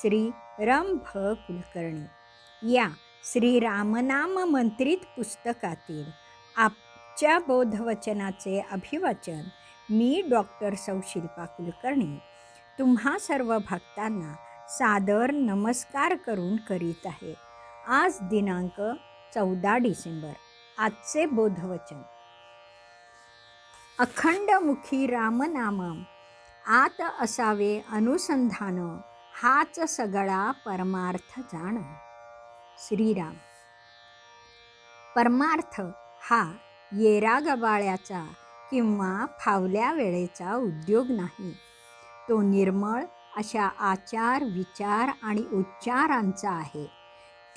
श्री रम भ कुलकर्णी या श्री रामनाम मंत्रित पुस्तकातील आपच्या बोधवचनाचे अभिवाचन मी डॉक्टर सौशिल्पा कुलकर्णी तुम्हा सर्व भक्तांना सादर नमस्कार करून करीत आहे. आज दिनांक चौदा डिसेंबर आजचे बोधवचन. अखंडमुखी रामनाम आत असावे अनुसंधान हाच सगळा परमार्थ जाण श्रीराम. परमार्थ हा येरा गबाळ्याचा किंवा फावल्या वेळेचा उद्योग नाही. तो निर्मळ अशा आचार विचार आणि उच्चारांचा आहे.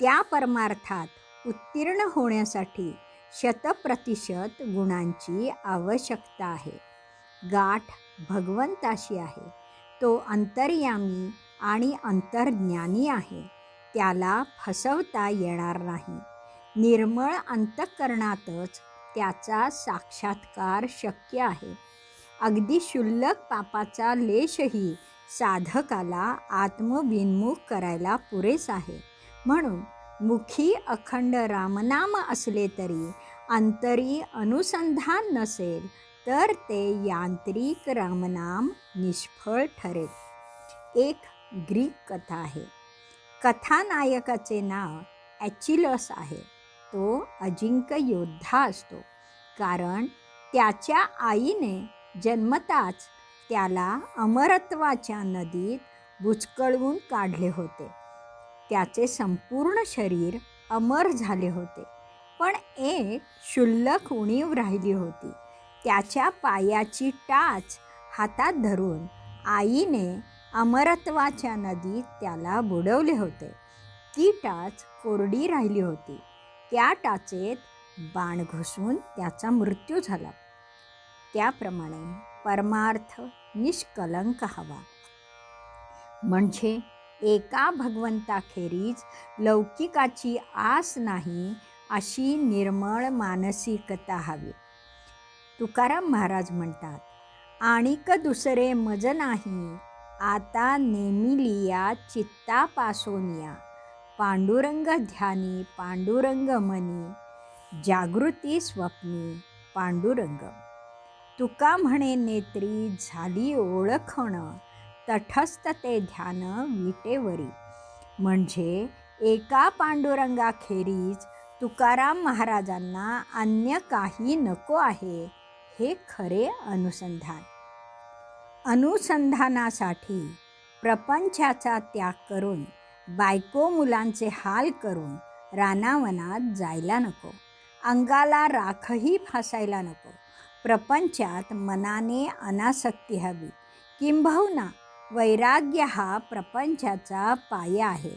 त्या परमार्थात उत्तीर्ण होण्यासाठी शतप्रतिशत गुणांची आवश्यकता आहे. गाठ भगवंताशी आहे. तो अंतर्यामी आणि अंतर्ज्ञानी आहे. त्याला फसवता येणार नाही. निर्मळ अंतःकरणातच त्याचा साक्षात्कार शक्य आहे. अगदी क्षुल्लक पापाचा लेशही साधकाला आत्मविन्मुख करायला पुरेस आहे. म्हणून मुखी अखंड रामनाम असले तरी अंतरी अनुसंधान नसेल तर ते यांत्रिक रामनाम निष्फळ ठरेल. एक ग्रीक कथा आहे. कथानायकाचे नाव ॲचिलस आहे. तो अजिंक्य योद्धा असतो. कारण त्याच्या आईने जन्मताच त्याला अमरत्वाच्या नदीत बुचकळवून काढले होते. त्याचे संपूर्ण शरीर अमर झाले होते. पण एक क्षुल्लक उणीव राहिली होती. त्याच्या पायाची टाच हातात धरून आईने अमरत्वाच्या नदीत त्याला बुडवले होते. ती टाच कोरडी राहिली होती. त्या टाचेत बाण घुसून त्याचा मृत्यू झाला. त्याप्रमाणे परमार्थ निष्कलंक हवा. म्हणजे एका भगवंताखेरीज लौकिकाची आस नाही अशी निर्मळ मानसिकता हवी. तुकाराम महाराज म्हणतात आणिक दुसरे मज नाही आता नेमिलिया चित्तापासोनिया पांडुरंग ध्यानी पांडुरंग मनी जागृती स्वप्नी पांडुरंग. तुका म्हणे नेत्री झाली ओळखण तटस्थ ते ध्यान विटेवरी. म्हणजे एका पांडुरंगाखेरीज तुकाराम महाराजांना अन्य काही नको आहे हे खरे अनुसंधान. अनुसंधानासाठी प्रपंचाचा त्याग करून बायको मुलांचे हाल करून रानावनात जायला नको. अंगाला राखही फासायला नको. प्रपंचात मनाने अनासक्ती हवी. किंबहुना वैराग्य हा प्रपंचाचा पाया आहे.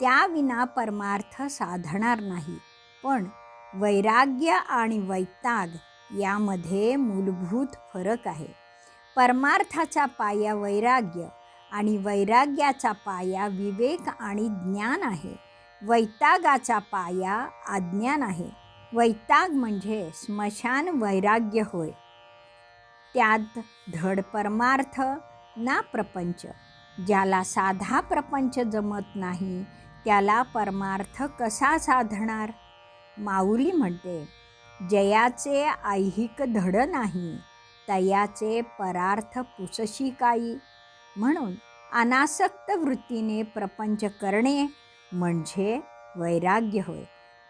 त्याविना परमार्थ साधणार नाही. पण वैराग्य आणि वैताग यामध्ये मूलभूत फरक आहे. परमार्थाचा पाया वैराग्य आणि वैराग्याचा पाया विवेक आणि ज्ञान आहे. वैतागाचा पाया अज्ञान आहे. वैताग म्हणजे स्मशान वैराग्य होय. त्यात धड परमार्थ ना प्रपंच. ज्याला साधा प्रपंच जमत नाही त्याला परमार्थ कसा साधणार? माऊली म्हणते जयाचे ऐहिक धड नाही तयाचे परार्थ पुसशी काही म्हणून अनासक्त वृत्तीने प्रपंच करणे म्हणजे वैराग्य होय.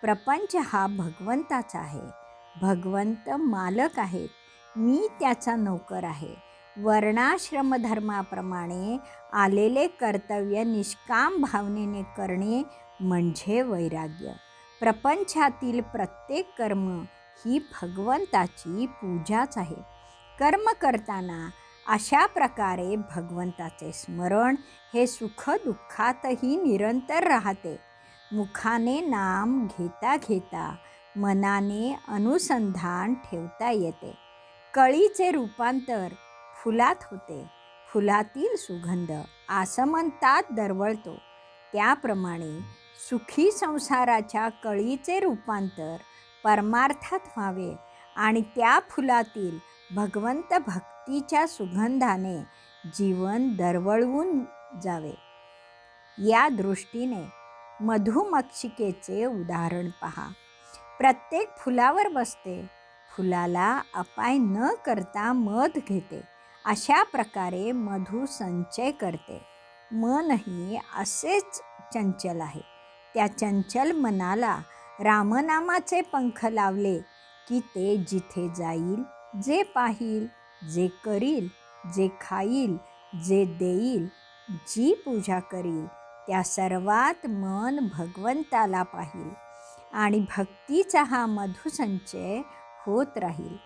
प्रपंच हा भगवंताचा आहे. भगवंत मालक आहेत. मी त्याचा नोकर आहे. वर्णाश्रमधर्माप्रमाणे आलेले कर्तव्य निष्काम भावनेने करणे म्हणजे वैराग्य. प्रपंचातील प्रत्येक कर्म ही भगवंताची पूजाच आहे. कर्म करताना अशा प्रकारे भगवंताचे स्मरण हे सुख दुःखातही निरंतर राहते. मुखाने नाम घेता घेता मनाने अनुसंधान ठेवता येते. कळीचे रूपांतर फुलात होते. फुलातील सुगंध आसमंतात दरवळतो. त्याप्रमाणे सुखी संसाराच्या कळीचे रूपांतर परमार्थात व्हावे आणि त्या फुलातील भगवंत भक्तीच्या सुगंधाने जीवन दरवळवून जावे. या दृष्टीने मधुमक्षिकेचे उदाहरण पहा. प्रत्येक फुलावर बसते. फुलाला अपाय न करता मध घेते. अशा प्रकारे मधु संचय करते. मनही असेच चंचल आहे. त्या चंचल मनाला रामनामाचे पंख लावले की ते जिथे जाईल जे पाहील जे करील जे खाईल जे देईल जी पूजा करील त्या सर्वात मन भगवंताला पाहील. आणि भक्तीचा हा मधुसंचय होत राहील.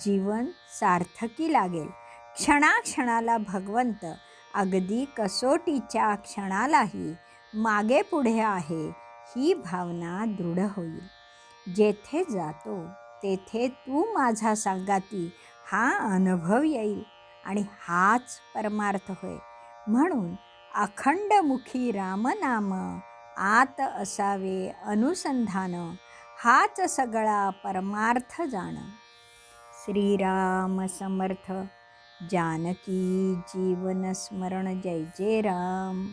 जीवन सार्थकी लागेल. क्षणाक्षणाला भगवंत अगदी कसोटीच्या क्षणालाही मागे पुढे आहे ही भावना दृढ होईल. जेथे जातो तेथे तू माझा सांगाती हा अनुभव येईल आणि हाच परमार्थ होय. म्हणून अखंडमुखी रामनाम आत असावे अनुसंधान हाच सगळा परमार्थ जाण. श्रीराम समर्थ जानकी जीवन स्मरण जय जय राम.